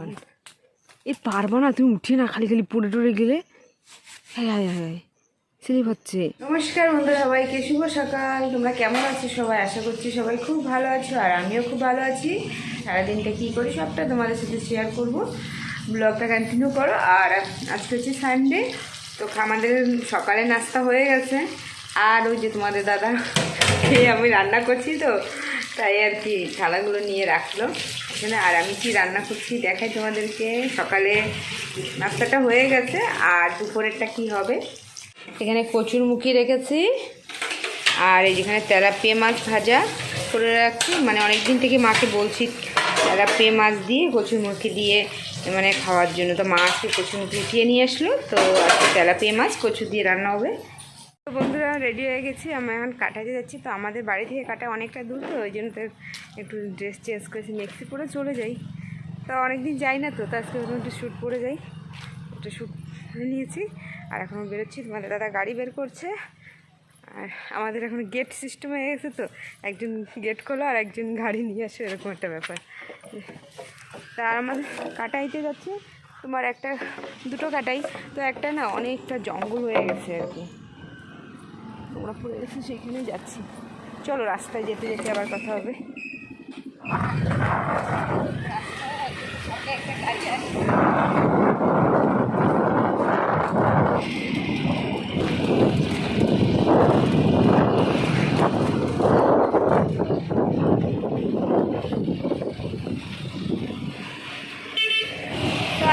ভগবান। এ পারব না, তুমি উঠে না, খালি খালি পড়ে টরে গেলে। হ্যাঁ হ্যাঁ হ্যাঁ স্লিপ হচ্ছে নমস্কার বন্ধুরা সবাইকে, শুভ সকাল। তোমরা কেমন আছো সবাই? আশা করছি সবাই খুব ভালো আছো, আর আমিও খুব ভালো আছি। সারাদিনটা কী করি সবটা তোমাদের সাথে শেয়ার করব। ব্লগটা কন্টিনিউ করো। আর আজকে হচ্ছে সানডে তো আমাদের সকালে নাস্তা হয়ে গেছে। আর ওই যে তোমাদের দাদা, আমি রান্না করছি তো, তাই আর কি, থালাগুলো নিয়ে রাখল। এখানে আর আমি কি রান্না করছি দেখাই তোমাদেরকে। সকালে নাস্তাটা হয়ে গেছে, আর দুপুরেরটা কি হবে? এখানে কচুর মুখি রেখেছি, আর এই যেখানে তেলাপিয়া মাছ ভাজা করে রাখছি। মানে অনেক দিন থেকে মাকে বলছি তেলাপিয়া মাছ দিয়ে, কচুর মুখি দিয়ে মানে খাওয়ার জন্য। তো মা আজকে কচুর মুখি উঠিয়ে নিয়ে আসলো, তো আজকে তেলাপিয়া মাছ কচু দিয়ে রান্না হবে। রেডি হয়ে গেছি। আমি এখন কাটাতে যাচ্ছি। তো আমাদের বাড়ি থেকে কাটা অনেকটা দূর, তো ওই জন্য তো একটু ড্রেস চেঞ্জ করেছি। মেক্সি পরে চলে যাই। তো অনেকদিন যাই না তো তো আজকে একটু শ্যুট পরে যাই। একটা শ্যুট নিয়েছি। আর এখন বেরোচ্ছি। তোমাদের দাদা গাড়ি বের করছে। আর আমাদের এখন গেট সিস্টেম হয়ে গেছে তো, একজন গেট খোলো আর একজন গাড়ি নিয়ে আসে, এরকম একটা ব্যাপার। তা আর আমাদের কাটাইতে যাচ্ছে। তোমার একটা, দুটো কাটাই। তো একটা না অনেকটা জঙ্গল হয়ে গেছে আর কি। তোমরা পড়ে গেছে সেইখানে যাচ্ছি। চলো, রাস্তায় যেতে যেতে আবার কথা হবে।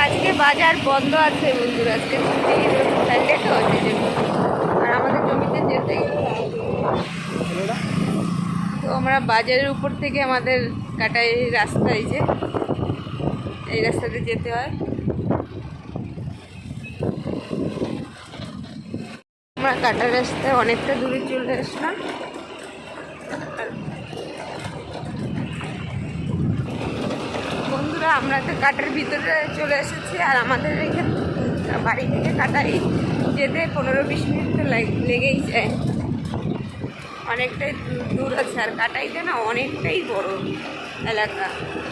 আজকে বাজার বন্ধ আছে বন্ধুরা, আজকে সানডে তো সেই জন্য আর আমাদের জমিতে যেতে তো আমরা বাজারের উপর থেকে আমাদের কাটাই রাস্তা এই যে। এই রাস্তাতে যেতে হয়। আমরা কাটার রাস্তায় অনেকটা দূরে চলে আসলাম। বন্ধুরা, আমরা তো কাটার ভিতরে চলে এসেছি আর আমাদের এখানে বাড়ি থেকে কাটাই যেতে পনেরো বিশ মিনিট লেগেই যায়। অনেকটাই দূর- আছে আর কাটাইতে না অনেকটাই বড় এলাকা।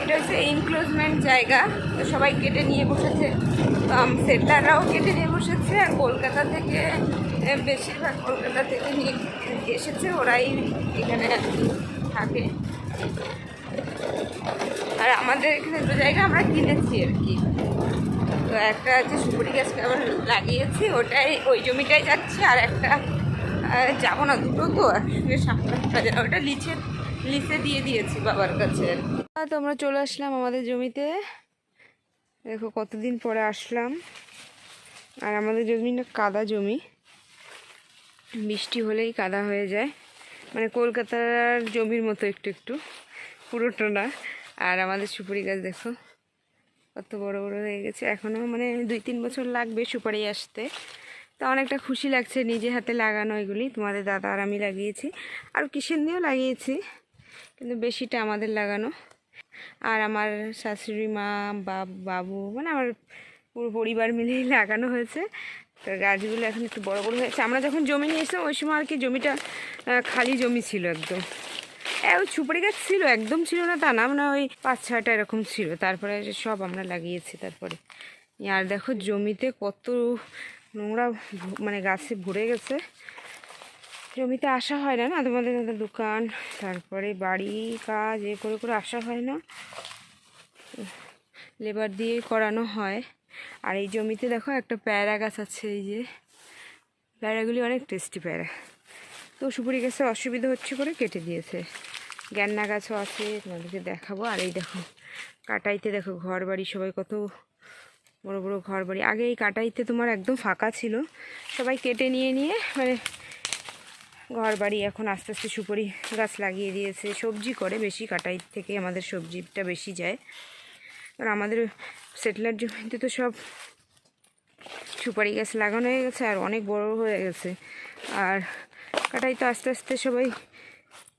এটা হচ্ছে ইনক্লোজমেন্ট জায়গা। তো সবাই কেটে নিয়ে বসেছে। সেটলাররাও কেটে নিয়ে বসেছে আর কলকাতা থেকে বেশিরভাগ কলকাতা থেকে নিয়ে এসেছে। ওরাই এখানে থাকে। আর আমাদের এখানে দু জায়গা আমরা কিনেছি আর কি। তো একটা হচ্ছে সুপুরি আবার লাগিয়েছি, ওটাই, ওই জমিটাই যাচ্ছে, আর একটা যাব না দুটো তো সামনে ওটা লিচে লিচে দিয়ে দিয়েছি বাবার কাছে তো আমরা চলে আসলাম আমাদের জমিতে। দেখো কতদিন পরে আসলাম। আর আমাদের জমিটা কাদা জমি। বৃষ্টি হলেই কাদা হয়ে যায়। মানে কলকাতার জমির মতো একটু একটু, পুরোটা না। আর আমাদের সুপুরি গাছ দেখো। কত বড় বড় হয়ে গেছে। এখনও মানে দুই তিন বছর লাগবে সুপারি আসতে। তা অনেকটা খুশি লাগছে নিজে হাতে লাগানো এগুলি। তোমাদের দাদা আর আমি লাগিয়েছি। আর কিসের দিয়েও লাগিয়েছি, কিন্তু বেশিটা আমাদের লাগানো। আর আমার শাশুড়ি মা, বাব মানে আমার পুরো পরিবার মিলেই লাগানো হয়েছে। তো গাছগুলো এখন একটু বড় বড় হয়েছে। আমরা যখন জমি নিয়ে এসেছিলাম ওই সময় আর কি জমিটা খালি জমি ছিল একদম। ওই সুপারি গাছ ছিল, একদম ছিল না তা না মানে ওই পাঁচ ছয়টা এরকম ছিল। তারপরে সব আমরা লাগিয়েছি তারপরে। আর দেখো জমিতে কত নোংরা মানে গাছে ভরে গেছে। জমিতে আসা হয় না না তোমাদের দাদা দোকান? তারপরে বাড়ি কাজ এ করে করে আসা হয় না। লেবার দিয়ে করানো হয়। আর এই জমিতে দেখো একটা প্যারা গাছ আছে, এই যে। প্যারাগুলি অনেক টেস্টি প্যারা। তো সুপুরি গাছে অসুবিধা হচ্ছে করে কেটে দিয়েছে। গ্যান্না গাছও আছে, তোমাদেরকে দেখাবো। আর এই দেখো, কাটাইতে দেখো ঘর বাড়ি সবাই কত বড় বড় ঘর বাড়ি আগে এই কাটাইতে তোমার একদম ফাঁকা ছিল। সবাই কেটে নিয়ে নিয়ে মানে ঘর বাড়ি এখন আস্তে আস্তে সুপারি গাছ লাগিয়ে দিয়েছে। সবজি করে বেশি, কাটাই থেকে আমাদের সবজিটা বেশি যায়। কারণ আমাদের সেটেলার জমিতে তো সব সুপারি গাছ লাগানো হয়ে গেছে, আর অনেক বড় হয়ে গেছে। আর কাটাই তো আস্তে আস্তে সবাই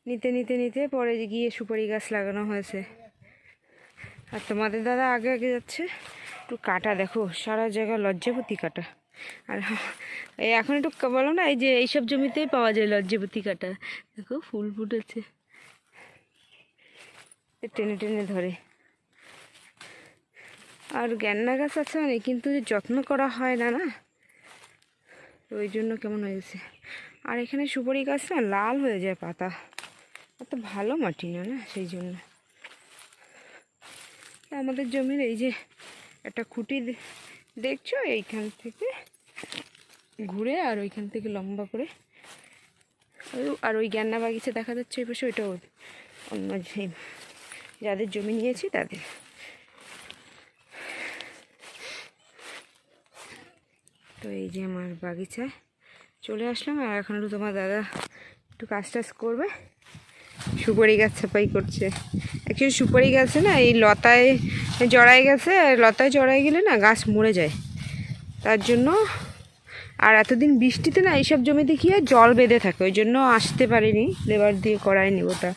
নিতে নিতে নিতে পরে গিয়ে সুপারি গাছ লাগানো হয়েছে। আর তোমাদের দাদা আগে আগে যাচ্ছে। একটু কাটা দেখো, সারা জায়গা লজ্জাপতি কাটা। আর এখন একটু বলো না, এই যে এইসব জমিতেই পাওয়া যায় লজ্জাপতি কাটা। দেখো, ফুল ফুটেছে। টেনে টেনে ধরে। আর গ্যান্না গাছ আছে মানে কিন্তু যে যত্ন করা হয় না না? ওই জন্য কেমন হয়েছে। আর এখানে সুপারি গাছ না লাল হয়ে যায় পাতা। অত ভালো মাটি না না? সেই জন্য। আমাদের জমির এই যে একটা খুঁটি দেখছ? এইখান থেকে ঘুরে আর ওইখান থেকে লম্বা করে। আর ওই গ্যান্না বাগিচা দেখা যাচ্ছে ওই পাশে ওইটা অন্য যে যাদের জমি নিয়েছি তাদের। তো এই যে আমার বাগিচায় চলে আসলাম। আর এখন একটু তোমার দাদা একটু কাজ টাজ করবে। সুপারি গাছ ছাপাই করছে। অ্যাকচুয়ালি সুপারি গাছে না, এই লতায় জড়াই গেছে, আর লতায় জড়াই গেলে না গাছ মরে যায়। তার জন্য আর এতদিন বৃষ্টিতে না এইসব জমিতে কি আর জল বেঁধে থাকে, ওই জন্য আসতে পারিনি, লেবার দিয়ে করায়নি ওটা।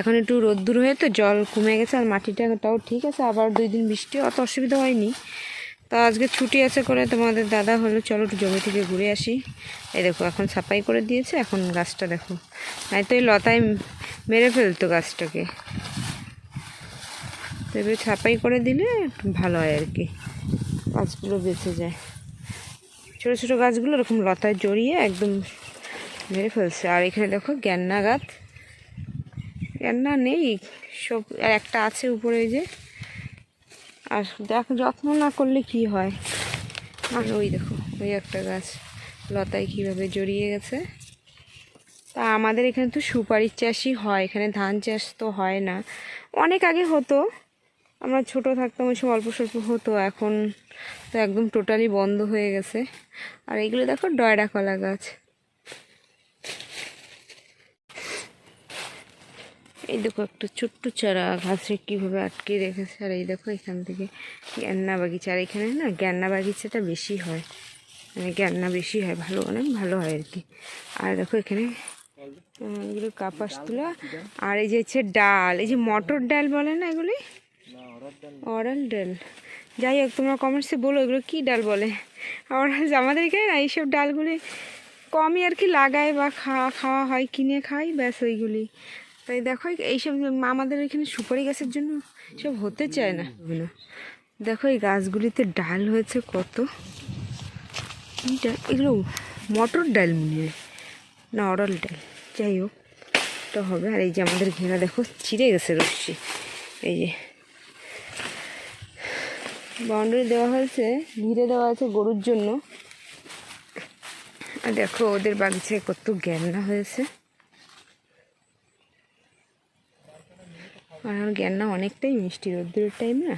এখন একটু রোদ্দুর হয়ে তো জল কমে গেছে, আর মাটিটা তাও ঠিক আছে, আবার দুই দিন বৃষ্টি, অত অসুবিধা হয়নি। তা আজকে ছুটি আছে করে তোমাদের দাদা হলো, চলো একটু জমি থেকে ঘুরে আসি। এই দেখো, এখন সাফাই করে দিয়েছে, এখন গাছটা দেখো। নাই তো এই লতায় মেরে ফেলতো গাছটাকে। তো এবার ছাপাই করে দিলে ভালো হয় আর কি গাছগুলো বেঁচে যায়। ছোটো ছোটো গাছগুলো এরকম লতায় জড়িয়ে একদম মেরে ফেলছে। আর এখানে দেখো গ্যান্না গাছ। গ্যান্না নেই, সব আর একটা আছে উপরে ওই যে। আর দেখ, যত্ন না করলে কি হয়? আর ওই দেখো, ওই একটা গাছ লতায় কীভাবে জড়িয়ে গেছে। তা আমাদের এখানে তো সুপারির চাষই হয়, এখানে ধান চাষ তো হয় না। অনেক আগে হতো, আমরা ছোট থাকতাম, ওই সময় অল্প স্বল্প হতো, এখন তো একদম টোটালি বন্ধ হয়ে গেছে। আর এগুলো দেখো, ডয়রা কলা গাছ। এই দেখো একটা ছোট্ট চারা গাছে কীভাবে আটকে রেখেছে আর এই দেখো এখান থেকে গ্যান্না বাগিচা। আর এখানে না গ্যান্না বাগিচাটা বেশি হয় মানে গ্যান্না বেশি হয় ভালো অনেক ভালো হয় আর কি। আর দেখো এখানে এগুলো কাপাস তুলা আর এই যে হচ্ছে ডাল এই যে মটর ডাল বলে না এগুলি? অরাল ডাল যাই হোক তোমরা কমেন্টসে বলো এগুলো কী ডাল বলে। আর আমাদের এখানে না এইসব ডালগুলি কমই আর কি লাগায় বা খাওয়া খাওয়া হয় কিনে খাই ব্যাস ওইগুলি। তাই দেখো এইসব আমাদের এখানে সুপারি গাছের জন্য সব হতে চায় না। দেখো এই গাছগুলিতে ডাল হয়েছে কত। এগুলো মটর ডাল মনে হয়। না অরল ডাল। যাই হোক তো হবে। আর এই যে আমাদের ঘেরা দেখো চিড়ে গেছে রশ্মি। এই যে বাউন্ডারি দেওয়া হয়েছে ঘিরে দেওয়া আছে গরুর জন্য। আর দেখো ওদের বাগিচায় কত গ্যান্না হয়েছে। আমার গ্যান্না অনেকটাই মিষ্টি রোদ্দুরের টাইম না।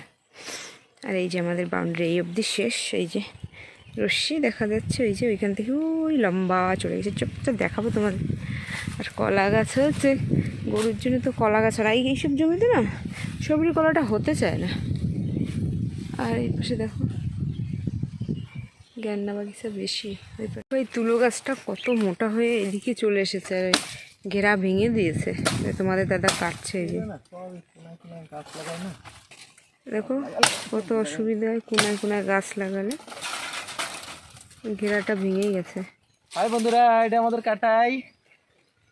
আর এই যে আমাদের বাউন্ডারি এই অবধি শেষ। এই যে রশ্মি দেখা যাচ্ছে ওই যে ওইখান থেকে ওই লম্বা চলে গেছে। চুপচাপ দেখাবো তোমার আর কলা গাছ হচ্ছে, গরুর জন্য তো কলা গাছ আর এই এইসব জমিতে না সবরি কলাটা হতে চায় না। আর এই পাশে দেখো গ্যান্না বাগিচা বেশি ওই তুলো গাছটা কত মোটা হয়ে এদিকে চলে এসেছে। আর ঘেরা ভেঙে দিয়েছে। তোমাদের দাদা কাটছে এই যে। দেখো কত অসুবিধা হয় কোনায় কোনায় গাছ লাগালে। ঘেরাটা ভেঙেই গেছে। হাই বন্ধুরা এটা আমাদের কাটাই।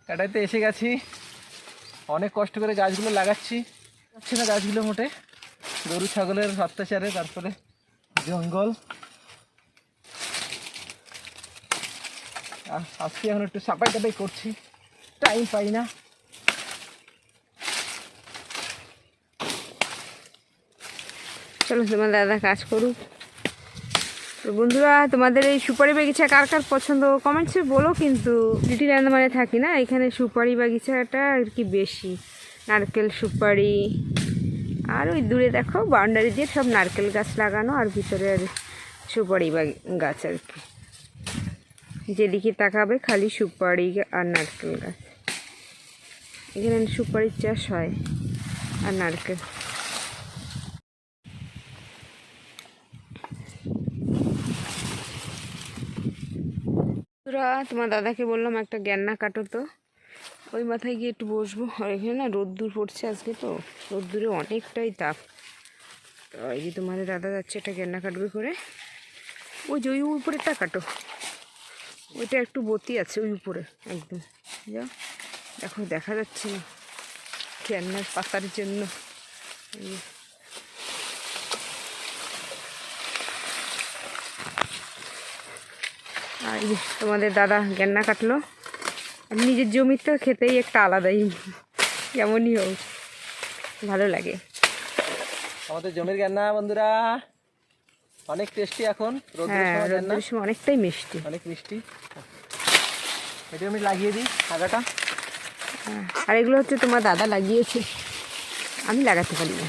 কাটাইতে এসে গেছি। অনেক কষ্ট করে গাছগুলো লাগাচ্ছি। যাচ্ছে না গাছগুলো মোটে। গরু ছাগলের অত্যাচারে তারপরে জঙ্গল। আজকে এখন একটু সাপাই কাটাই করছি। টাইম পাই না। চলো তোমার দাদা কাজ করুক। তো বন্ধুরা, তোমাদের এই সুপারি বাগিচা কার কার পছন্দ? কমেন্টসে বলো, কিন্তু ডিটি মানে থাকি না, এখানে সুপারি বাগিচাটা আর কি বেশি। নারকেল সুপারি, আর ওই দূরে দেখো, বাউন্ডারি দিয়ে সব নারকেল গাছ লাগানো, আর ভিতরে আর সুপারি গাছ আর কি। যেদিকে তাকাবে, খালি সুপারি আর নারকেল গাছ। এখানে সুপারির চাষ হয় আর নারকেল। তোমার দাদাকে বললাম একটা গ্যান্না কাটো তো। ওই মাথায় গিয়ে একটু বসবো। আর এখানে না রোদ্দুর পড়ছে আজকে তো। রোদ্দুরে অনেকটাই তাপ। তো এই যে তোমাদের দাদা যাচ্ছে একটা গ্যান্না কাটবে করে। ওই যে ওই উপরেরটা কাটো। ওইটা একটু বতি আছে ওই উপরে, একদম। যা এখন দেখা যাচ্ছে না কেন্নার পাতার জন্য। আর তোমাদের দাদা গেন্না কাটলো। আর নিজের জমিতে খেতেই একটা আলাদাই কেমনই হোক ভালো লাগে। আমাদের জমির গেন্না বন্ধুরা। অনেক টেস্টি এখন হ্যাঁ, সময় অনেকটাই মিষ্টি। অনেক মিষ্টি। এটা আমি লাগিয়ে দিই আগাটা। আর এগুলো হচ্ছে তোমার দাদা লাগিয়েছে। আমি লাগাতে পারি না।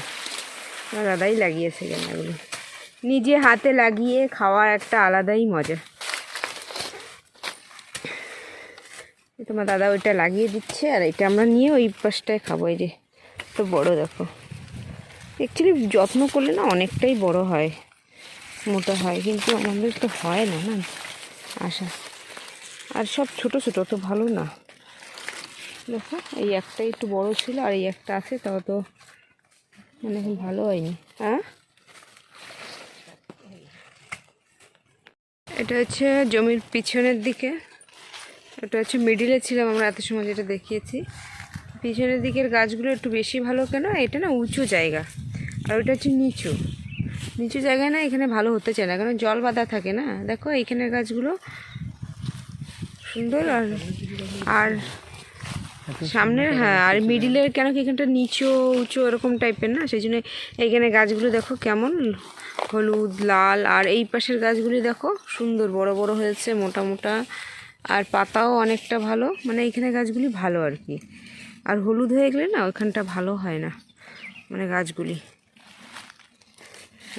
আমার দাদাই লাগিয়েছে গেন্নাগুলো নিজে হাতে লাগিয়ে খাওয়ার একটা আলাদাই মজা। তোমার দাদা ওইটা লাগিয়ে দিচ্ছে, আর এটা আমরা নিয়ে ওই পাশটায় খাব। এই যে, তো বড় দেখো। অ্যাকচুয়ালি যত্ন করলে না অনেকটাই বড় হয়, মোটা হয়, কিন্তু আমাদের তো হয় না না। আশা। আর সব ছোট ছোট তো ভালো না। দেখো এই একটা একটু বড় ছিল আর এই একটা আছে, তাও তো মানে ভালো হয়নি। হ্যাঁ? এটা হচ্ছে জমির পিছনের দিকে। এটা হচ্ছে মিডিলে ছিলাম আমরা, এত সময় যেটা দেখিয়েছি। পিছনের দিকের গাছগুলো একটু বেশি ভালো কেন? এটা না উঁচু জায়গা। আর ওইটা হচ্ছে নিচু। নিচু জায়গায় না এখানে ভালো হতে চায় না, কারণ জল বাঁধা থাকে না। দেখো এইখানের গাছগুলো সুন্দর আর আর সামনের হ্যাঁ আর মিডিলের কেন কি এখানটা নিচু উঁচু এরকম টাইপের না? সেই জন্য এইখানে গাছগুলো দেখো কেমন হলুদ লাল আর এই পাশের গাছগুলি দেখো সুন্দর বড় বড় হয়েছে মোটা মোটা। আর পাতাও অনেকটা ভালো মানে এইখানে গাছগুলি ভালো আর কি। আর হলুদ হয়ে গেলে না ওইখানটা ভালো হয় না মানে গাছগুলি।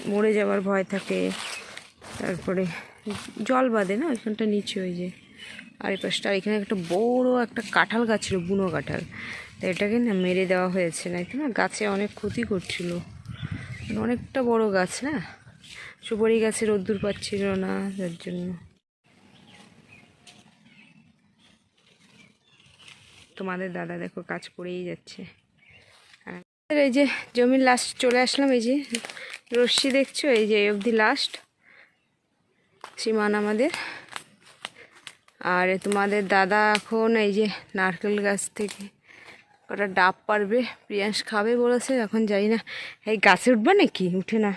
মরে যাওয়ার ভয় থাকে। তারপরে জল বাঁধে না ওইখানটা নিচে ওই যে। আর এই পাশটা এখানে একটা বড় একটা কাঁঠাল গাছ ছিল, বুনো কাঁঠাল। তো এটাকে না মেরে দেওয়া হয়েছে, না না, গাছে অনেক ক্ষতি করছিল। মানে অনেকটা বড় গাছ না? সুপারি গাছে রোদ্দুর পাচ্ছিল না, যার জন্য। তোমাদের দাদা দেখো কাজ করেই যাচ্ছে। এই যে জমির লাস্ট চলে আসলাম, এই যে রশ্মি দেখছ? এই যে অবধি লাস্ট সীমান আমাদের। আর তোমাদের দাদা এখন এই যে নারকেল গাছ থেকে ওটা ডাব পারবে প্রিয়াংশ খাবে বলেছে, এখন যাই না। এই গাছে উঠবে নাকি? উঠে না।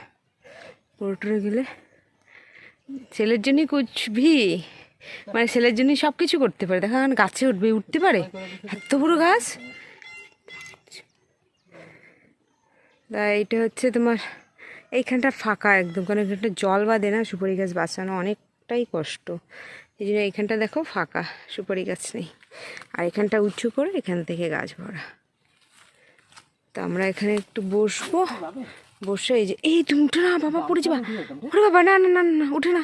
পড়ে গেলে। ছেলের জন্যই কুচবি মানে ছেলের জন্যই সব কিছু করতে পারে। দেখা গাছে উঠবে, উঠতে পারে। এত বড় গাছ? তা এইটা হচ্ছে তোমার, এইখানটা ফাঁকা একদম। কারণ এখানটা জল বাঁধে না, সুপারি গাছ বাঁচানো অনেকটাই কষ্ট। এই জন্য এখানটা দেখো ফাঁকা সুপারি গাছ নেই। আর এখানটা উঁচু করে এখান থেকে গাছ ভরা। তা আমরা এখানে একটু বসবো। বসে এই যে এই তুমি উঠে না বাবা পড়ে যাবা। ওরে বাবা না না না না, উঠে না।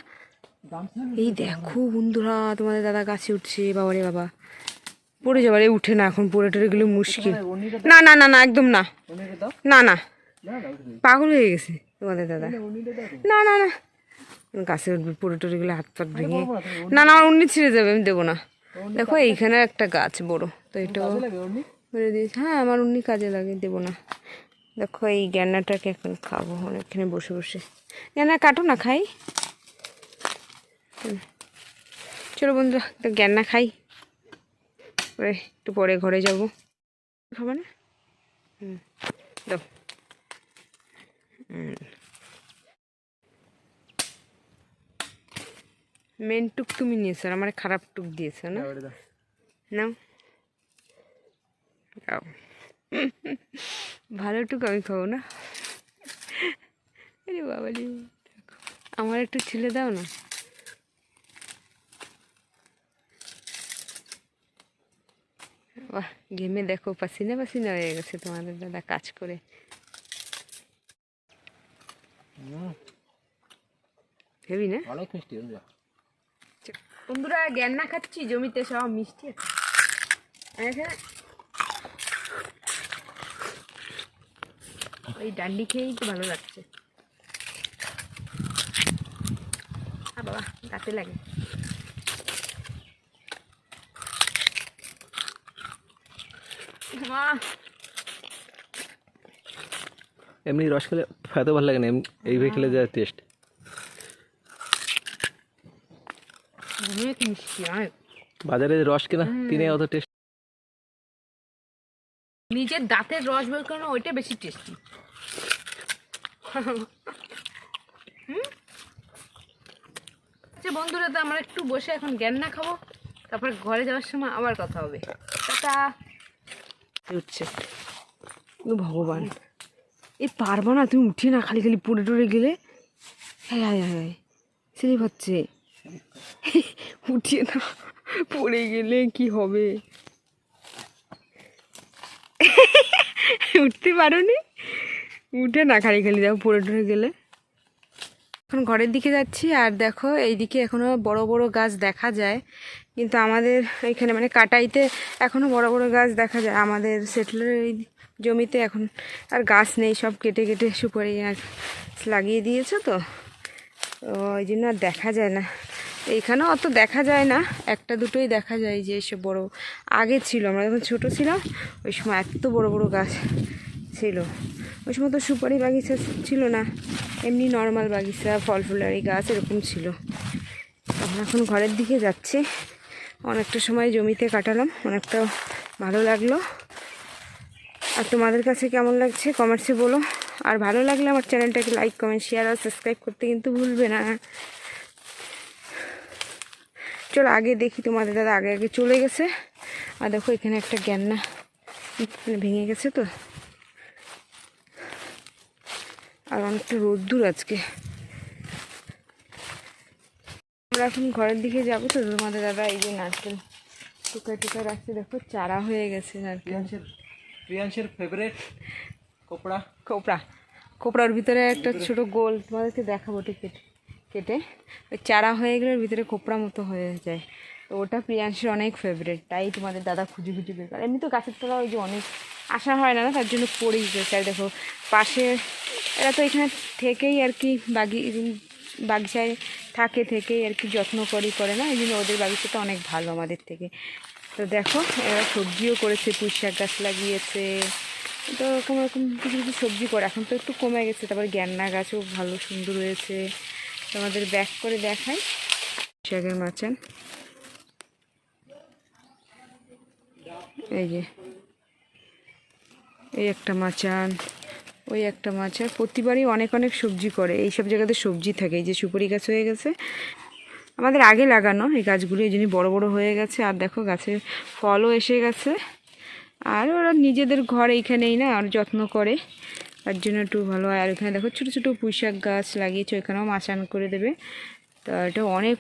এই দেখো বন্ধুরা তোমাদের দাদা গাছে উঠছে বাবা রে বাবা। পড়ে যাবার এই উঠে না এখন পড়ে টরে গেলে মুশকিল। না না না না একদম না। না না। পাগল হয়ে গেছে তোমাদের দাদা। না না না। গাছে উঠবে পড়ে টরে গেলে হাত পাত ভেঙে না না আমার উন্নি ছিঁড়ে যাবে আমি দেবো না। দেখো এইখানে একটা গাছ বড় তো এটাও মেরে দিয়েছে। হ্যাঁ আমার উন্নি কাজে লাগে দেবো না। দেখো এই গ্যান্নাটাকে এখন খাব অনেকখানে বসে বসে। গ্যান্না কাটো না খাই। হুম। চলো বন্ধুরা তো গ্যান্না খাই। পরে একটু পরে ঘরে যাব। খাবে না? হুম দাও। হুম। মেন টুক তুমি নিয়েছো আমার খারাপ টুক দিয়েছ না? নাও। ভালো টুক আমি খাব না? আরে বাবা রে আমার একটু ছেলে দাও না। বাহ ঘেমে দেখো পাসিনা পাসিনা হয়ে গেছে তোমাদের দাদা কাজ করে। হেবি না? অনেক মিষ্টি বন্ধুরা বন্ধুরা গ্যান্না খাচ্ছি জমিতে সব মিষ্টি এখানে ওই ডান্ডি খেয়েই তো ভালো লাগছে। আ বাবা গাতে লাগে। এমনি রস খেলে এত ভালো লাগে না এইভাবে খেলে যা টেস্ট অনেক মিষ্টি অনেক বাজারে রস কেনা কিনে অত টেস্ট নিজের দাঁতের রস বের করানো ওইটা বেশি টেস্টি আচ্ছা বন্ধুরা তো আমরা একটু বসে এখন জ্ঞান না খাব তারপর ঘরে যাওয়ার সময় আবার কথা হবে। টাটা। উঠছে ভগবান। এ পারব না তুমি উঠে না খালি খালি পড়ে টরে গেলে। হ্যাঁ হ্যাঁ হ্যাঁ স্লিপ হচ্ছে উঠিয়ে না পড়ে গেলে কি হবে? উঠতে পারো নি উঠে না খালি খালি দেখো পড়ে টরে গেলে। এখন ঘরের দিকে যাচ্ছি আর দেখো এইদিকে এখনও বড় বড় গাছ দেখা যায়। কিন্তু আমাদের এখানে মানে কাটাইতে এখনও বড় বড় গাছ দেখা যায়। আমাদের সেটলের এই জমিতে এখন আর গাছ নেই, সব কেটে কেটে সুপারি আর লাগিয়ে দিয়েছে তো। ওই জন্য আর দেখা যায় না। এইখানেও অত দেখা যায় না, একটা দুটোই দেখা যায় যে এসব বড়। আগে ছিল, আমরা যখন ছোটো ছিলাম, ওই সময় এত বড় বড় গাছ ছিল। ওই সময় তো সুপারি বাগিচা ছিল না, এমনি নর্মাল বাগিচা, ফল ফুলারি গাছ এরকম ছিল। আমরা এখন ঘরের দিকে যাচ্ছি। অনেকটা সময় জমিতে কাটালাম, অনেকটা ভালো লাগল। আর তোমাদের কাছে কেমন লাগছে কমেন্টসে বলো। আর ভালো লাগলে আমার চ্যানেলটাকে লাইক কমেন্ট শেয়ার আর সাবস্ক্রাইব করতে কিন্তু ভুলবে না। চলো আগে দেখি তোমাদের দাদা আগে আগে চলে গেছে। আর দেখো এখানে একটা গ্যান্না মানে ভেঙে গেছে তো। আর অনেকটা রোদ্দুর আজকে। আমরা এখন ঘরের দিকে যাব তো তোমাদের দাদা এই যে নারকেল টুকা টুকা রাখতে দেখো চারা হয়ে গেছে নারকেল। প্রিয়াংশের ফেভারিট কোপড়া। কোপড়া। কোপড়ার ভিতরে একটা ছোট গোল তোমাদেরকে দেখাবো ঠিক কেটে ওই চারা হয়ে গেলে ভিতরে কোপড়া মতো হয়ে যায়। তো ওটা প্রিয়াংশের অনেক ফেভারিট তাই তোমাদের দাদা খুঁজে খুঁজে বের করে। এমনি তো গাছের তলা ওই যে অনেক আসা হয় না তার জন্য পড়েই গেছে আর দেখো, পাশে এরা তো এখানে থেকেই আর কি বাগি বাগিচায় থাকে, থেকেই আর কি যত্ন করি, করে না? এই জন্য ওদের বাগিচাটা অনেক ভালো আমাদের থেকে। তো দেখো, এরা সবজিও করেছে, পুঁই শাক গাছ লাগিয়েছে। তো এরকম এরকম কিছু কিছু সবজি করে, এখন তো একটু কমে গেছে, তারপর গ্যান্না গাছও ভালো সুন্দর হয়েছে। তোমাদের ব্যাক করে দেখাই। শাকের মাচান এই যে। এই একটা মাচান ওই একটা মাচান প্রতিবারই অনেক অনেক সবজি করে। এই সব জায়গাতে সবজি থাকে। এই যে সুপারি গাছ হয়ে গেছে। আমাদের আগে লাগানো এই গাছগুলো, এই জন্য বড় বড় হয়ে গেছে। আর দেখো গাছে ফলও এসে গেছে। আর ওরা নিজেদের ঘর এইখানেই না, আর যত্ন করে। তার জন্য একটু ভালো হয়। আর এখানে দেখো ছোটো ছোটো পুঁইশাক গাছ লাগিয়েছে, ওইখানেও মাচান করে দেবে। তো এটা অনেক